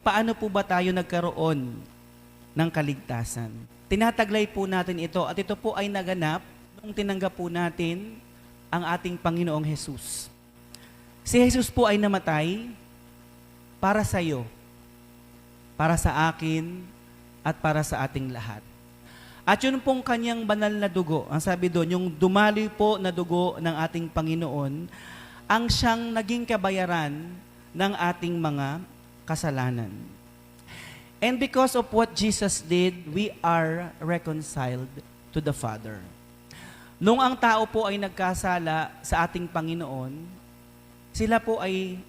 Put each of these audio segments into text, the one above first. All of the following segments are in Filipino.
Paano po ba tayo nagkaroon ng kaligtasan? Tinataglay po natin ito at ito po ay naganap nung tinanggap po natin ang ating Panginoong Jesus. Si Jesus po ay namatay para sa iyo, para sa akin, at para sa ating lahat. At yun pong kanyang banal na dugo, ang sabi doon, yung dumaloy po na dugo ng ating Panginoon, ang siyang naging kabayaran ng ating mga kasalanan. And because of what Jesus did, we are reconciled to the Father. Nung ang tao po ay nagkasala sa ating Panginoon, sila po ay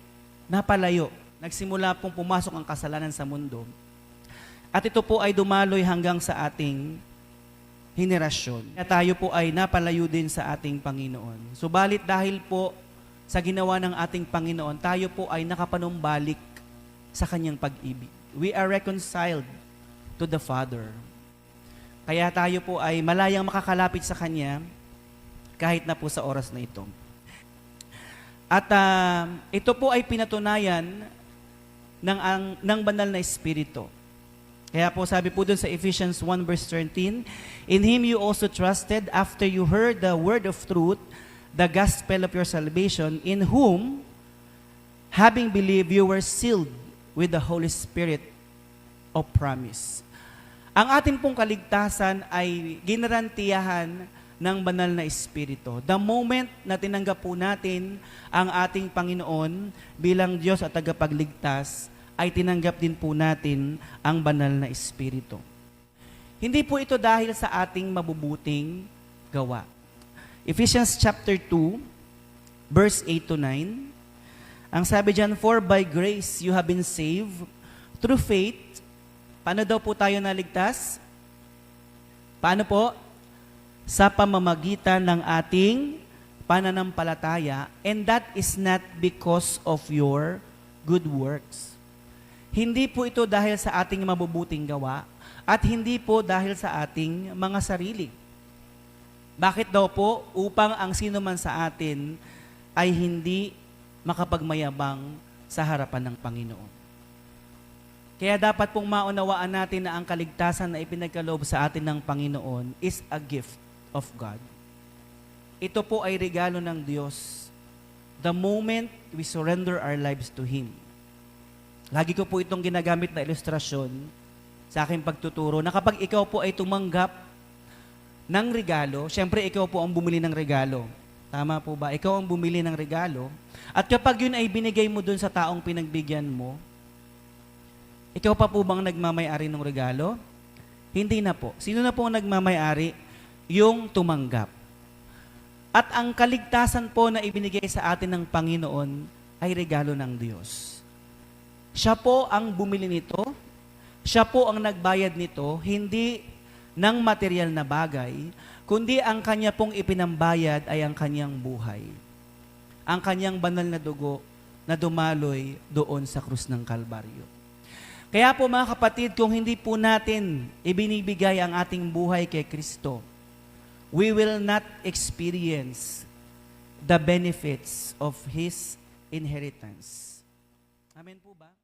napalayo. Nagsimula pong pumasok ang kasalanan sa mundo. At ito po ay dumaloy hanggang sa ating henerasyon. Kaya tayo po ay napalayo din sa ating Panginoon. Subalit dahil po sa ginawa ng ating Panginoon, tayo po ay nakapanumbalik sa kanyang pag-ibig. We are reconciled to the Father. Kaya tayo po ay malayang makakalapit sa Kanya kahit na po sa oras na ito. At ah, ito po ay pinatunayan ng, ang, ng banal na Espiritu. Kaya po sabi po dun sa Ephesians 1 verse 13, In Him you also trusted after you heard the word of truth, the gospel of your salvation, in whom, having believed, you were sealed with the Holy Spirit of promise. Ang ating pong kaligtasan ay ginarantiyahan ng banal na Espiritu. The moment na tinanggap po natin ang ating Panginoon bilang Diyos at tagapagligtas, ay tinanggap din po natin ang banal na Espiritu. Hindi po ito dahil sa ating mabubuting gawa. Ephesians chapter 2, verse 8 to 9. Ang sabi diyan, For by grace you have been saved through faith. Paano daw po tayo naligtas? Paano po? Sa pamamagitan ng ating pananampalataya, and that is not because of your good works. Hindi po ito dahil sa ating mabubuting gawa, at hindi po dahil sa ating mga sarili. Bakit daw po? Upang ang sino man sa atin ay hindi makapagmayabang sa harapan ng Panginoon. Kaya dapat pong maunawaan natin na ang kaligtasan na ipinagkaloob sa atin ng Panginoon is a gift of God. Ito po ay regalo ng Diyos the moment we surrender our lives to Him. Lagi ko po itong ginagamit na ilustrasyon sa aking pagtuturo na kapag ikaw po ay tumanggap ng regalo, syempre ikaw po ang bumili ng regalo. Tama po ba? Ikaw ang bumili ng regalo. At kapag yun ay binigay mo dun sa taong pinagbigyan mo, ikaw pa po bang nagmamayari ng regalo? Hindi na po. Sino na po ang nagmamayari? Yung tumanggap. At ang kaligtasan po na ibinigay sa atin ng Panginoon ay regalo ng Diyos. Siya po ang bumili nito. Siya po ang nagbayad nito, hindi ng material na bagay, kundi ang kanya pong ipinambayad ay ang kanyang buhay. Ang kanyang banal na dugo na dumaloy doon sa krus ng Kalbaryo. Kaya po mga kapatid, kung hindi po natin ibinibigay ang ating buhay kay Kristo, we will not experience the benefits of His inheritance. Amen po ba?